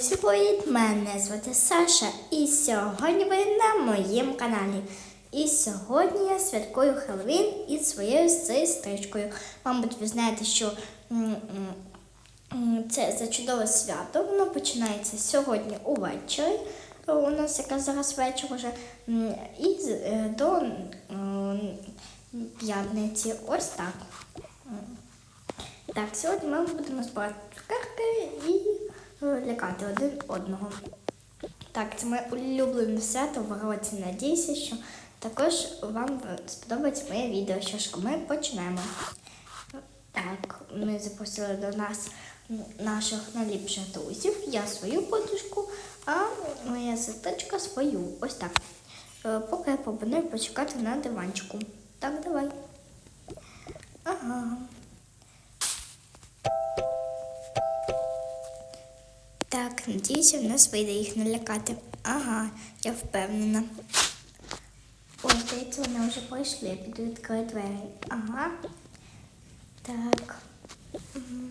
Усі привіт! Мене звати Саша, і сьогодні ви на моєму каналі. І сьогодні я святкую Хеллоуін із своєю сестричкою. Мабуть, ви знаєте, що це за чудове свято. Воно починається сьогодні увечері. У нас якраз зараз вечір уже і е, до п'ятниці. Ось так. Так, сьогодні ми будемо збирати цукерки і лякати один одного. Так, це моє улюблене свято в році. Надіюся, що також вам сподобається моє відео. Що ж, ми почнемо. Так, ми запросили до нас наших найліпших друзів. Я свою подружку, а моя сестричка свою. Ось так. Е, Поки я пропоную почекати на диванчику. Так, давай. Ага. Надіюся, в нас вийде їх налякати. Ага, я впевнена. Ой, здається, вони вже прийшли, я піду відкрию двері. Ага. Так. Мгм.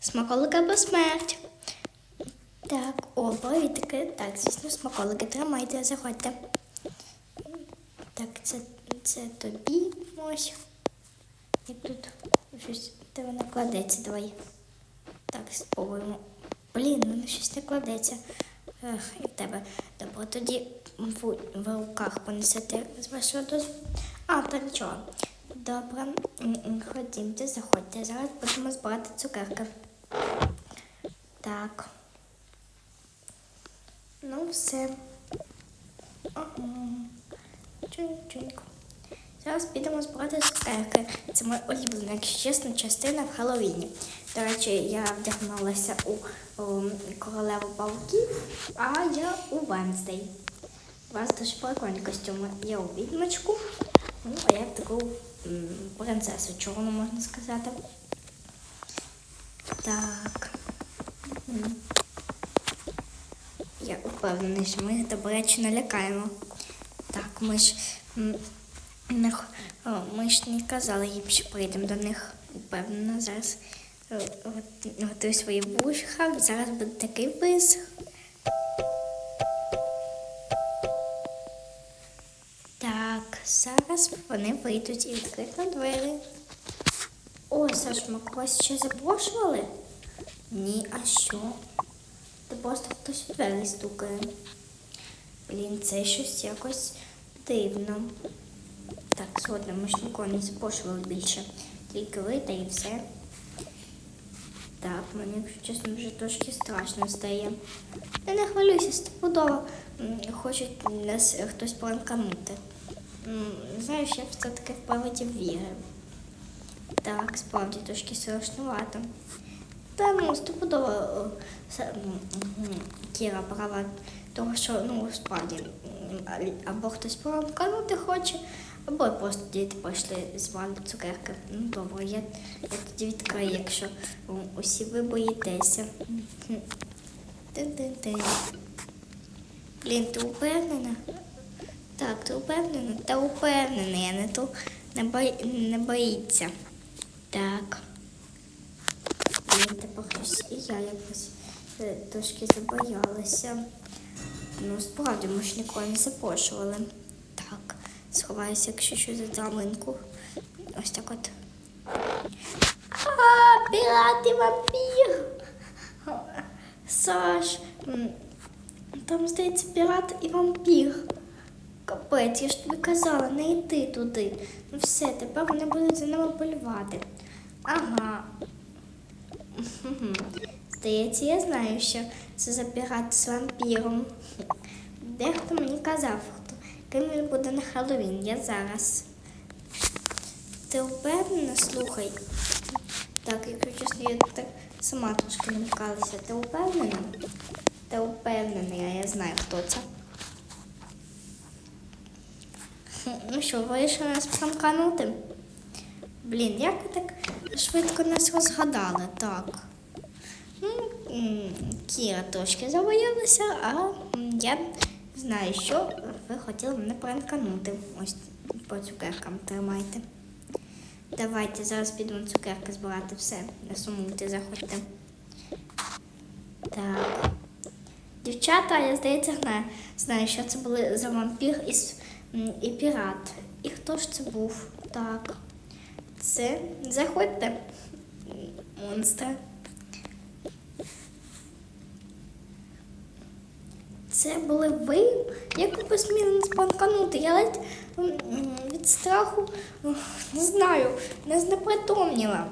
Смаколика або смерть. Так, о, привітки. Так, звісно, смаколики тримайте, заходьте. Так, це, це тобі ось. Як тут щось де воно кладеться, давай. Так, спробуємо. Блін, воно щось не кладеться. Ех, і в тебе. Добре, тоді в, в руках понесете з вашого дозволу. А, так нічого. Добре, ходімте, заходьте. Зараз будемо збирати цукерки. Так. Ну, все. Ага. Чунь-чуньку. Зараз підемо збирати цукерки. Це моя улюблена, якщо чесно, частина в Хеллоуіні. До речі, я вдягнулася у, у королеву пауків, а я у Венздей. У вас дуже прикольні костюми. Я у відьмочку, ну, а я в таку принцесу чорну, можна сказати. Так. Я впевнений, що ми їх добряче налякаємо. Так, ми ж ми ж не казали їм, що прийдемо до них. Впевнена, зараз е, готую свої вушка. Зараз буде такий висх. Так, зараз вони вийдуть і відкриють на двері. О, Саш, ми когось ще запрошували? Ні, а що? Та просто хтось у двері стукає. Блін, це щось якось дивно. Так, згодна, ми ж нікого не запрошували більше. Тільки ви та і все. Так, мені, якщо чесно, вже трошки страшно стає. Та не хвилюйся, стопудово хочуть нас е, хтось пранканути. М, Знаєш, я все-таки в привидів вірю. Так, справді трошки страшнувато. Та ну, стопудово м, Кіра права, того що ну справді або хтось промканути хоче, або просто діти прийшли звали цукерки. Ну добре, я, я тоді відкрию, якщо усі ви боїтеся. Блін, ти упевнена? Так, ти упевнена? Та упевнена, я не ту не, бої, не боїться. Так. Блін, тепер і я якось е, трошки забоялася. Ну, справді, ми ж ніколи не запрошували. Сховаюся, якщо щось за драминку. Ось так от. А, пірат і вампір! Саш, там здається пірат і вампір. Капець, я ж тобі казала, не йти туди. Ну все, тепер вони будуть за нами полювати. Ага. Здається, я знаю, що це за пірат з вампіром. Дехто мені казав, ким він буде на Хеллоуін. Я зараз. Ти впевнена? Слухай. Так, якщо чесно, я так сама трошки налякалася. Ти впевнена? Ти впевнена, я, я знаю, хто це. Ну що, вирішили нас пранканути? Блін, як ви так швидко нас розгадали, так. Ну, Кіра трошки забоялася, а я знаю, що ви хотіли мене пранканути. Ось по цукеркам тримайте. Давайте зараз підемо цукерки збирати все. Не сумуйте, заходьте. Так. Дівчата, я здається, знаю, знаю, що це були за вампір і, і пірат. І хто ж це був? Так. Це заходьте. М, Це були ви? Як ви посміли спанканути? Я ледь від страху не знаю, не знепритомніла.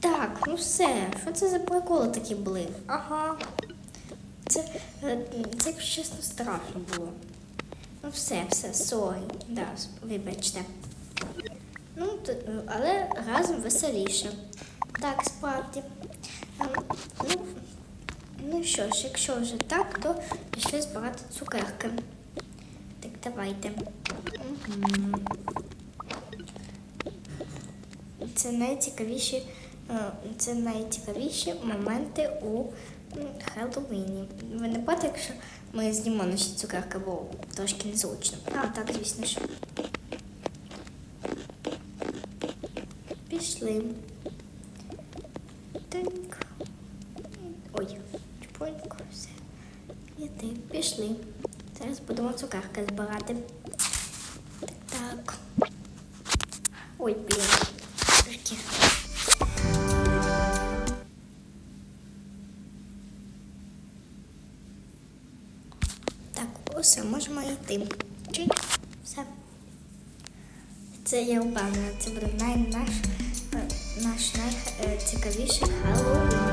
Так, ну все, що це за приколи такі були? Ага. Це, е, це чесно, страшно було. Ну все, все, сорі. Да, вибачте. Ну, але разом веселіше. Так, справді. Ну, що ж, якщо вже так, то пішли збирати цукерки. Так, давайте. Це найцікавіші, е, це найцікавіші моменти у Хеллоуіні. Ви не проти, якщо ми з'їмо наші цукерки, бо трошки незручно. А, так, звісно ж. Пішли. Тинк. Ой, чпонько, все. І ти. Зараз будемо цукерки збирати. Так. Ой, блін. Такі. Так, усе, можемо йти. Чик, все. Це я впевнена, це буде най, наш, е, наш найцікавіший Хеллоуін.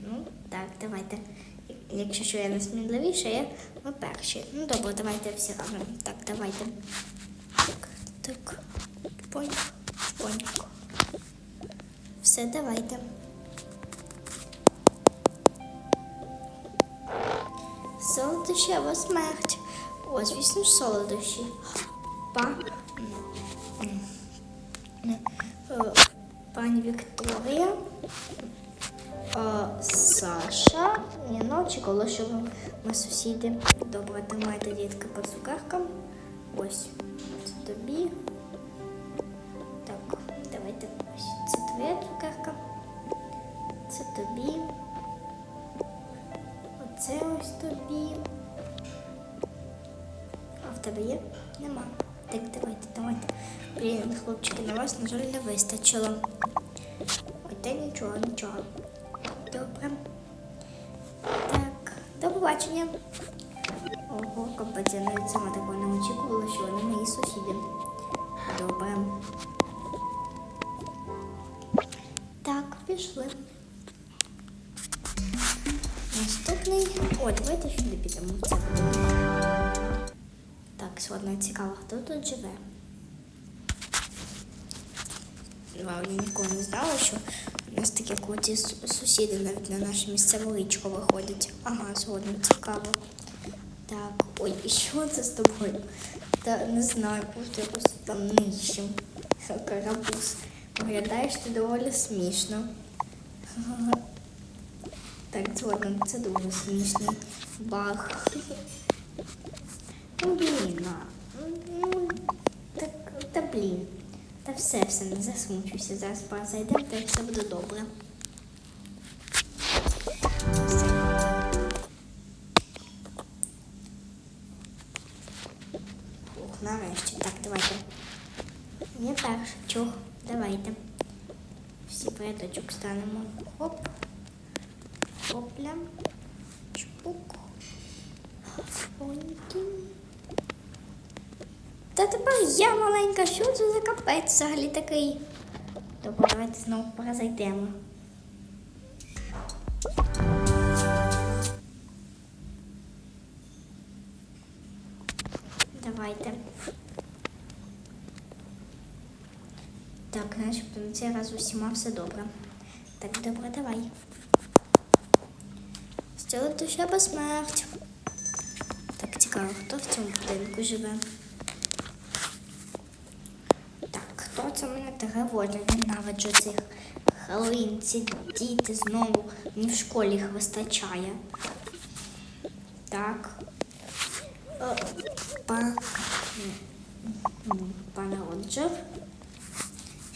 Ну, так, давайте. Якщо що я несміливіша, я ми перші. Ну добре, давайте всі разом. Так, давайте. Так, так. Поньк, поньк. Все, давайте. Солодощі або смерть. О, звісно солодощі. Па... Пані Вікторія. Саша. Ні, ну, очікувала, що ми, сусіди. Добре, тримайте дітки по цукеркам. Ось. Це тобі. Так, давайте ось. Це твоя цукерка. Це тобі. Оце ось тобі. А в тебе є? Нема. Так, давайте, давайте. Блін, хлопчики, на вас, на жаль, не вистачило. Ой, та нічого, нічого. Добре. Так, до побачення. Ого, капець, я навіть сама такого не очікувала, що вони мої сусіди. Добре. Так, пішли. Наступний. О, давайте сюди підемо. це. Так, сьогодні цікаво, хто тут живе. Вау, я ніколи не знала, що нас такі круті сусіди навіть на наше місцеве річко виходять. Ага, сьогодні цікаво. Так, ой, і що це з тобою? Та не знаю, просто якось там нищим. Карапуз. Виглядаєш ти доволі смішно. Так, згодом, це дуже смішний баг. Ну, блін. Ну, так, та блін. Та все, все, не засмучуйся. Зараз пара зайде, та все буде добре. Ух, нарешті. Так, давайте. Я перша. Чух, давайте. Всі в рядочок станемо. Хоп. Хопля. Чпук. Поньки. Та тепер я маленька, що це за капець взагалі такий? Добре, давайте знову перезайдемо. Давайте. Так, начебто на цей раз усіма все добре. Так, добре, давай. Стіли душа або смерть. Так, цікаво, хто в цьому будинку живе. Так, Тривожить? Ненавиджу цих Хеллоуін, ці діти знову мені в школі їх вистачає. Так. Е, Па... Пане Роджер.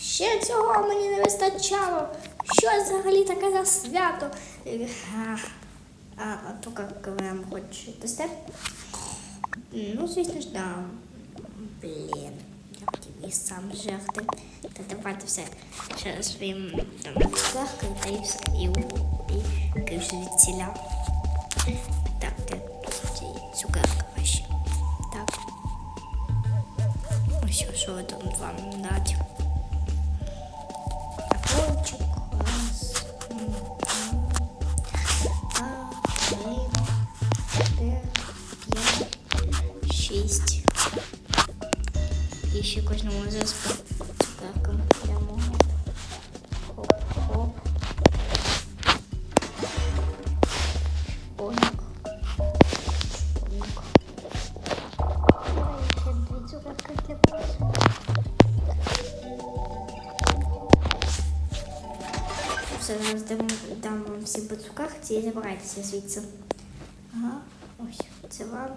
Ще цього мені не вистачало. Що взагалі таке за свято? А, а, то як ви нам хочете? Ну, звісно ж, да. Блін, як і сам жерти. Та давайте все через своїм там легкою та і. І, і ціля. Так, цукерці забирайтеся звідси. Ага, ось, це вам,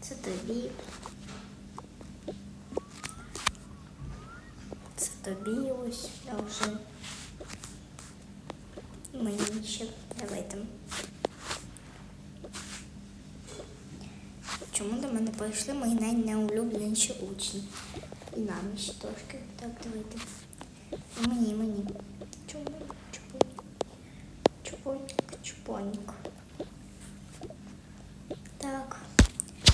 це тобі. Це тобі ось, я вже. Мені ще, давайте. Чому до мене прийшли мої найнеулюбленіші учні? І нам ще трошки. Так, давайте. Мені, мені. Чому? Чупоньк. Чупоньк. Так.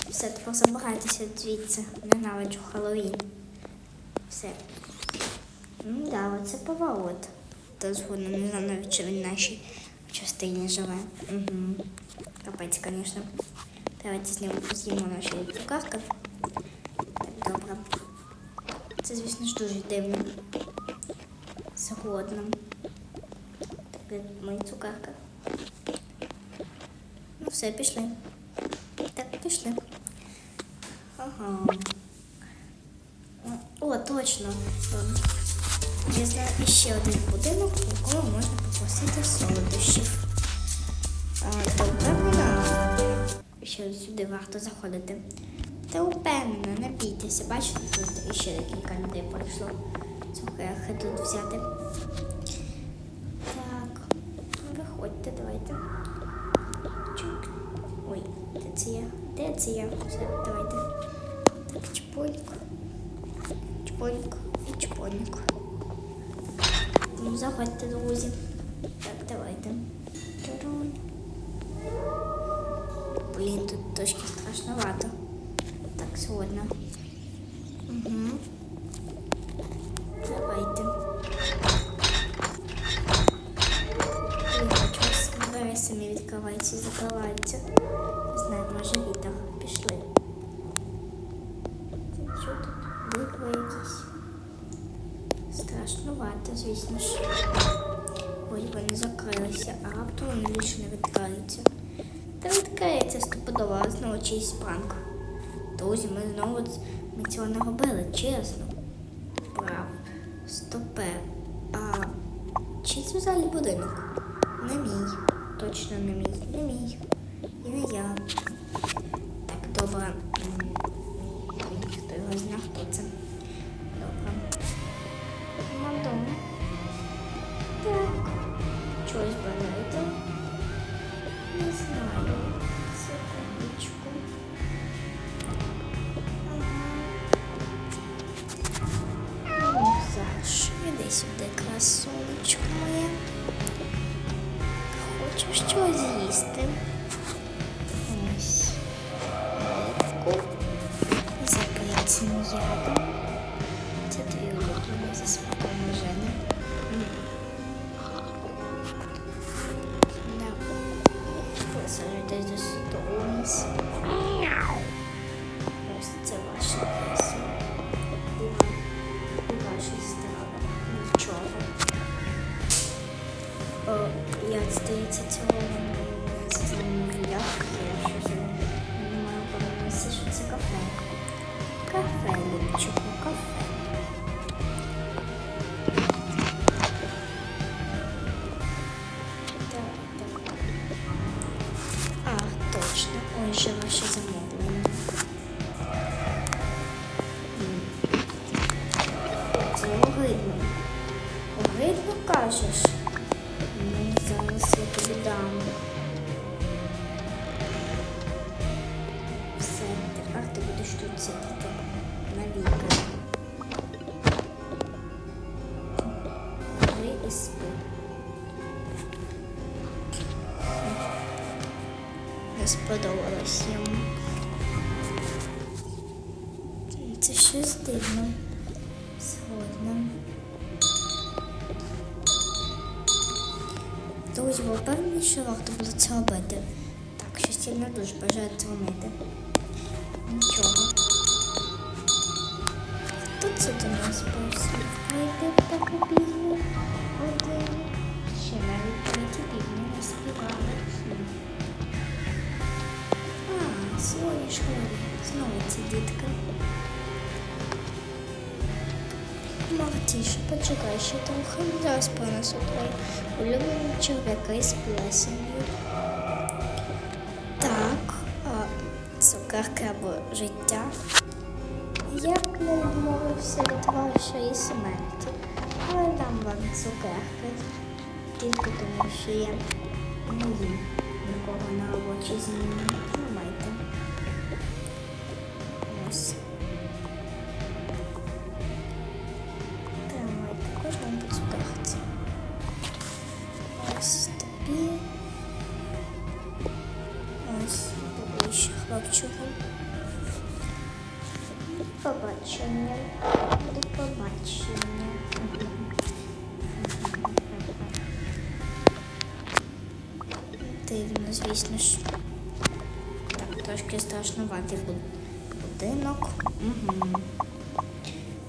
Все, тепер забирайтеся звідси. Ненавиджу Хеллоуін. Все. Ну да, оце поворот. Та згодом не знаю навіть, чи він в нашій частині живе. Угу. Капець, звісно. Давайте знімо, з'їмо наші цукерки. Так, добре. Це, звісно ж, дуже дивно. Згодом. Так, мої цукерки. Все, пішли. Так, пішли. Ага. О, точно. Я знаю ще один будинок, у якому можна попросити солодощів. Та що сюди варто заходити. Та впевнена, не бійтеся, бачите, тут іще декілька людей прийшло цукерки тут взяти. Так, виходьте, давайте. Чук. Ой, де це я? Де це я? Все, давайте. Так, чпоньк. Чпоньк і чпоньк. Ну, заходьте, друзі. Так, давайте. Чарунь. Блін, тут трошки страшновато. Так, сьогодні. Угу. Давайте. Блін, чогось двері самі відкриваються і закриваються. Не знаю, може вітер. Пішли. Що тут? Вихви якісь. Страшнувато, звісно ж. Ой, вони закрилися, а раптом вони більше не відкриються. Та відкриється стопудово, а знову чийсь пранк. Друзі, ми знову ц- ми цього не робили, чесно. Прав. Стопе. А чи це взагалі будинок? Не мій. Точно не мій. Не мій. ще ваші замовлення. Дзвонити. Нічого. Хто це до нас просив? Прийти в таку пізню годину. Ще навіть третій півні не співали. А, сьогодні школі. Знову ці дітки. Мартіше, почекай ще трохи. Зараз принесу твої улюблені черв'яки з плесенью. Або життя. Я б не відмовився від вашої смерті, але дам вам цукерки. Тільки тому, що я не їм нікого на очі зміні. Хлопчику. До побачення. До побачення. Дивно, звісно ж. Так, трошки страшнуватий буд- будинок. Угу.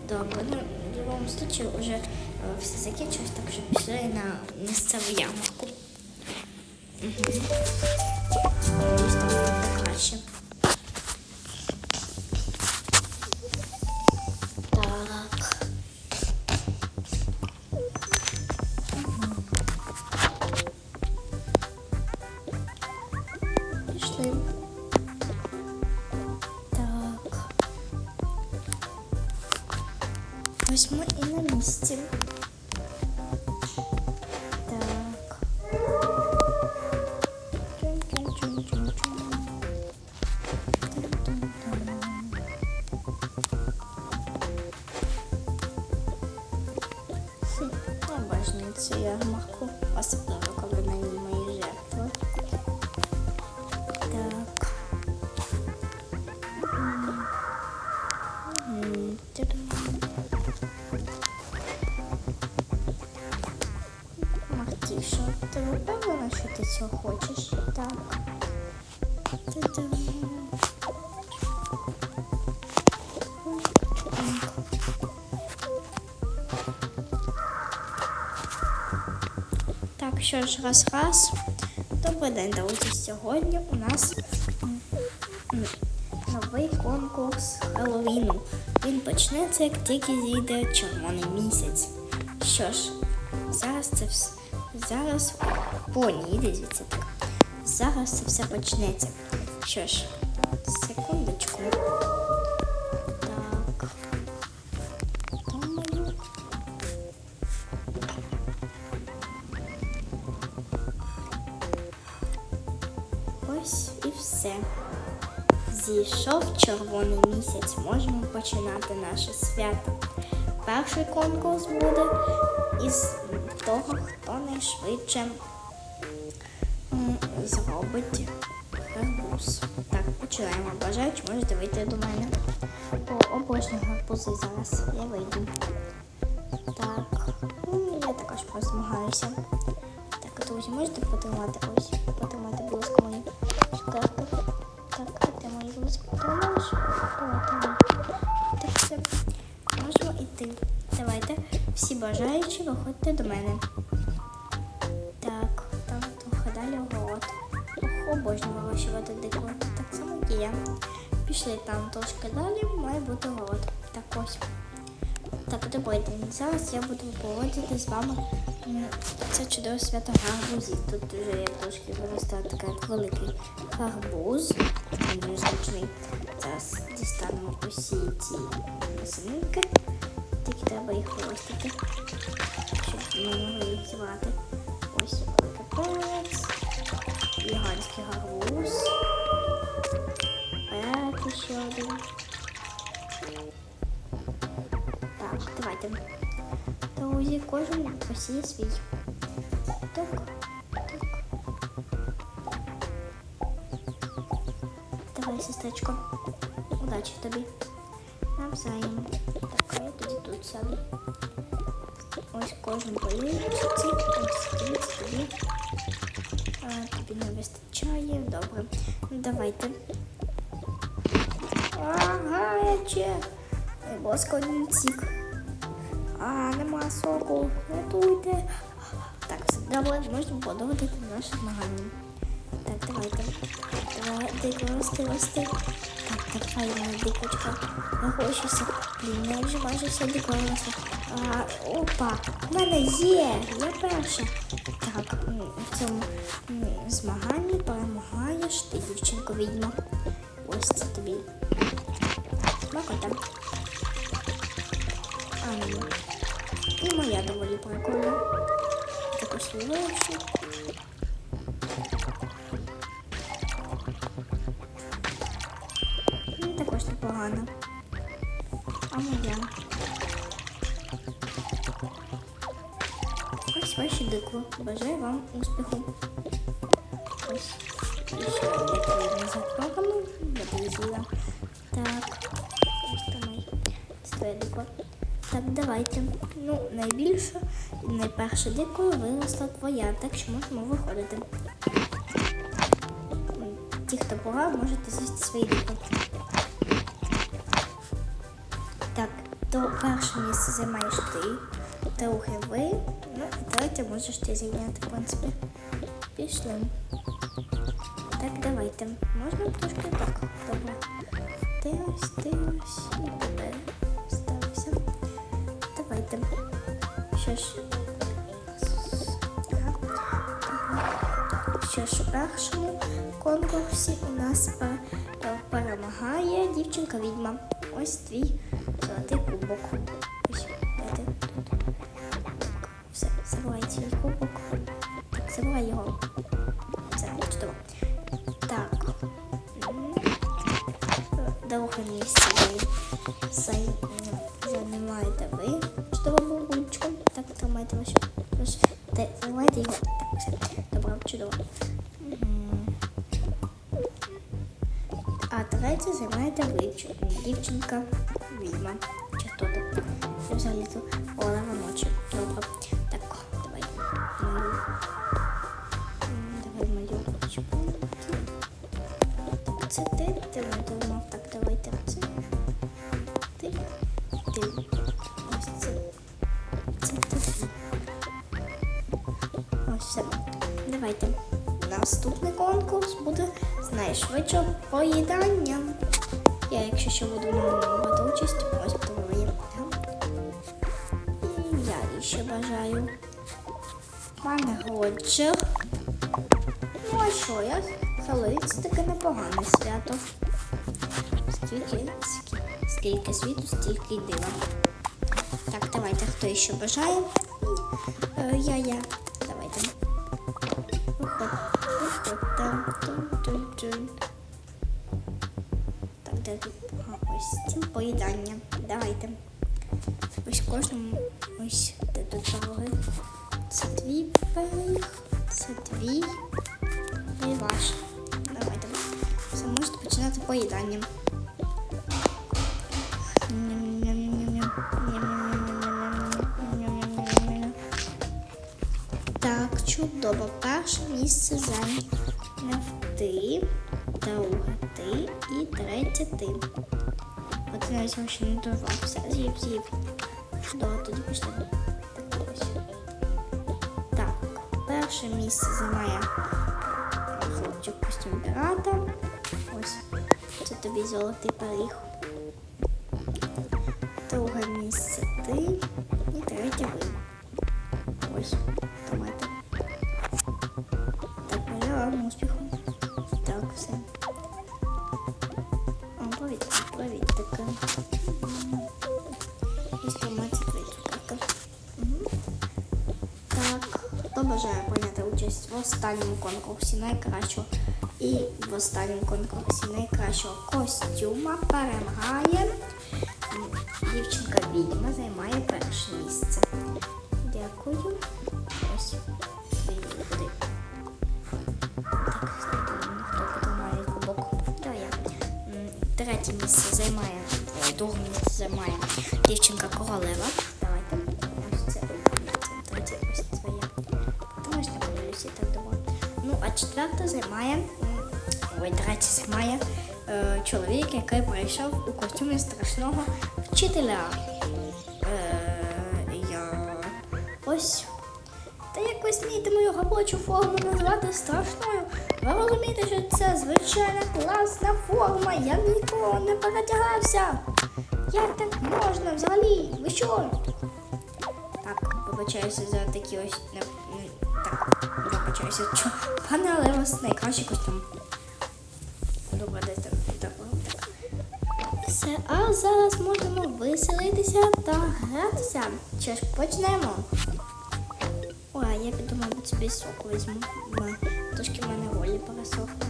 Добре, ну в будь-якому случаю вже е, все закінчилось, так що пішли на місцеву ярмарку. Угу. Ось ми що ж, раз, раз. Добрий день, друзі. Сьогодні у нас новий конкурс Хеллоуіну. Він почнеться, як тільки зійде червоний місяць. Що ж, зараз це все. Зараз. О, ні, звідси так. Зараз це все почнеться. Що ж, секундочку. Червоний місяць. Можемо починати наше свято. Перший конкурс буде із того, хто найшвидше зробить гарбуз. Так, починаємо. Бажаючи, можете вийти до мене. О, обожнюю гарбузи зараз. Я вийду. Так, ну, я також позмагаюся. Так, друзі, можете потримати ось, потримати, ласка, мої цукерки. Так, а ти мої будь Так, все. Можемо йти. Давайте, всі бажаючі, виходьте до мене. Так, там далі огород. Обожнюю вирощувати дику. Так само і я. Пішли там трошки далі, має бути огород. Так ось. Так, день. Зараз я буду проводити з вами це чудове свято гарбузів. Тут вже я трошки виростала така великий гарбуз. Дуже смачний. Зараз дістанемо усі ці насінинки. Тільки треба їх виростити, щоб ми могли їх зібрати. Ось капець, гігантський гарбуз, перець ще один. Так, давайте. Друзі, кожен посіє свій. Так. Давай, сестричко. Удачі тобі. Навзаєм. Так, а я тоді тут сяду. Ось кожен полівчиці. Ось тобі, тобі. Не вистачає. Добре. Ну, давайте. Ага, я один цік. А, нема соку. Рятуйте. Так, все добре, можна продовжити наше змагання. Так, давайте. Давай, дико, рости, рости. Так, давай, моя дикочка. Вигощуся. Блін, я вже майже все дико росла. А, опа, в мене є, я перша. Так, в цьому змаганні перемагаєш ти, дівчинко, відьма. Ось це тобі. Макота. А, ні. І моя доволі прикольна. Також вивчу. Ваші. Бажаю вам успіху. Ось. Ще. Так. Мій дико. Так, давайте. Ну, найбільше і найперше дикою виросла твоя, так що можемо виходити. Ті, хто пограв, можете з'їсти свої дико. Так, то перше місце займаєш ти, друге ви, ну і третє можеш ти зайняти, в принципі. Пішли. Так, давайте. Можна трошки так. Добре. Ти ось, ти ось, тебе стався. Давайте. Що ж. Що ж, у першому конкурсі у нас е, перемагає дівчинка відьма. Ось твій золотий кубок. Займаєте ви. Чудово бабулечко. Так, тримайте ваші. ваш- Те, Тримайте його. Так, все. Добре, чудово. А третє займаєте ви, дівчинка відьма. Чи хто так? Я взагалі тут Олега ночі. Добре. Так, давай. Мою. Давай мою ручку. Це ти, ти думав. Так, давайте це. Конкурс буде з найшвидшого поїдання. Я, якщо що буду брати участь, ось подиває. І я ще бажаю. Пане Ну а що, я Хеллоуін це таке непогане свято. Скільки, скільки, світу, стільки й дива. Так, давайте, хто ще бажає. Е, Я, я. Давайте. Виходь. Так, де тут? Ось стіл поїдання. Давайте. Ось кожному ось де тут дороги. Це твій пиріг, це твій і ваш. Давайте. Все, можете починати поїдання. Чудово. Перше місце зайняв ти, друге ти і третє ти. От я ще не дорвав. Все, з'їв, з'їв. Чудово, тоді пішли. Так. Перше місце займає хлопчик костюм пірата. Ось. Це тобі золотий пиріг. Друге місце ти і третє ви. Ось, вам успіху. Так, все. Вам повід, повід така. Інструмент така. Угу. Так, хто бажає прийняти участь в останньому конкурсі найкращого. І в останньому конкурсі найкращого костюма перемагає дівчинка відьма займає перше місце. Дякую. Ось. Третє місце займає, друге місце займає дівчинка королева. Давайте. Ось це помилюся так. Ну, а четверте займає, ой, третє займає е, чоловік, який прийшов у костюмі страшного вчителя. Е, я ось та як ви смієте мою робочу форму назвати страшною? Ви розумієте, що це звичайна класна форма. Я ніколи не перетягався. Як так можна взагалі? Ви що? Так, вибачаюся за такі ось так, вибачаюся, що пане, але у вас найкращий костюм. Добре, десь так. Все, а зараз можемо веселитися та гратися. Що ж, почнемо. Я піду, мабуть, собі сок візьму. Трошки в мене голі пересохли.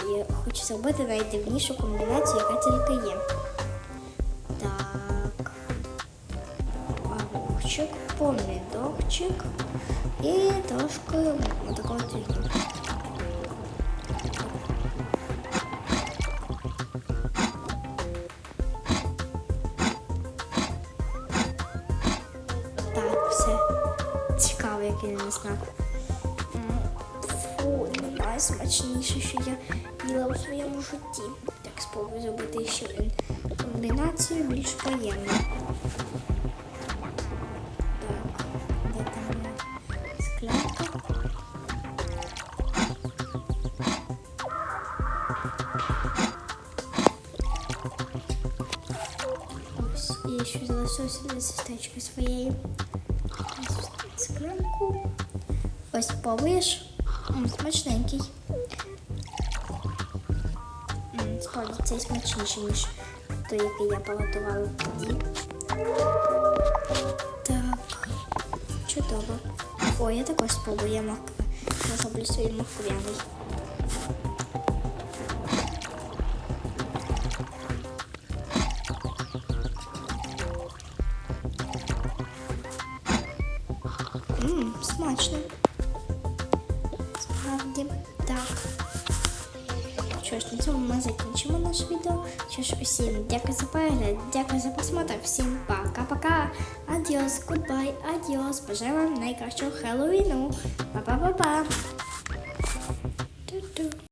І хочу зробити найдивнішу комбінацію, яка тільки є. Так. Огурчик, помідорчик і трошки такого фігню. Найсмачніше, що я їла у своєму житті. Так, спробую зробити ще один комбінацію більш приємну. Так, де і ще залишилося для сестрички своєї. Ось склянку. Ось. М, Смачненький. Справді цей смачніший, ніж той, який я приготувала тоді. Так, чудово. О, я також спробую я моркви. Я зроблю свій морквяний. Ммм, смачно. Відео. Що ж, усім дякую за перегляд, дякую за просмотр. Всім пока-пока. Адіос, гудбай, адіос. Бажаю вам найкращого Хеллоуіну. Па-па-па-па.